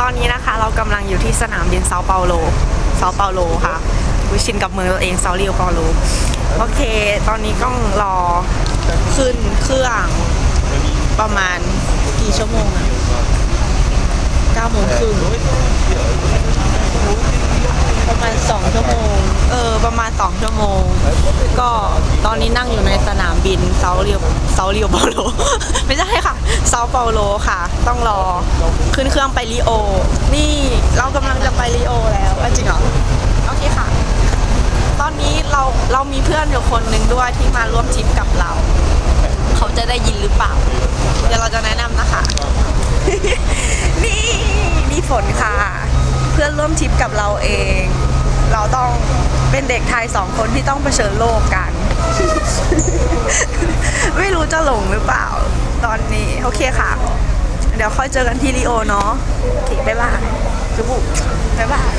ตอนนี้นะคะเรากำลังอยู่ที่สนามบินเซาเปาโลเซาเปาโลค่ะวิชินกับเมืองตัวเองเซาเรียวเปาโลโอเค ตอนนี้ก็รอขึ้นเครื่องประมาณกี่ชั่วโมงอะเก้าโมงครึ่งประมาณสองชั่วโมง เออ ประมาณสองชั่วโมง ก็ตอนนี้นั่งอยู่ในสนามบินเซาเรียวเซาเรียวเปาโล ไม่ใช่ค่ะ ซาเปาโลค่ะ ต้องรอขึ้นเครื่องไปริโอ นี่เรากำลังจะไปริโอแล้วจริงเหรอโอเคค่ะ ตอนนี้เราเรามีเพื่อนอยู่คนหนึ่งด้วยที่มาร่วมทริปกับเรา เขาจะได้ยินหรือเปล่า เดี๋ยวเราจะแนะนำนะคะ นี่นี่ฝนค่ะ เพื่อนร่วมทริปกับเราเอง เราต้องเป็นเด็กไทยสองคนที่ต้องเผชิญโลกกัน ไม่รู้จะหลงหรือเปล่า โอเคค่ะ เดี๋ยวค่อยเจอกันที่ริโอเนาะโอเคบ๊ายบายจุบุบ๊ายบาย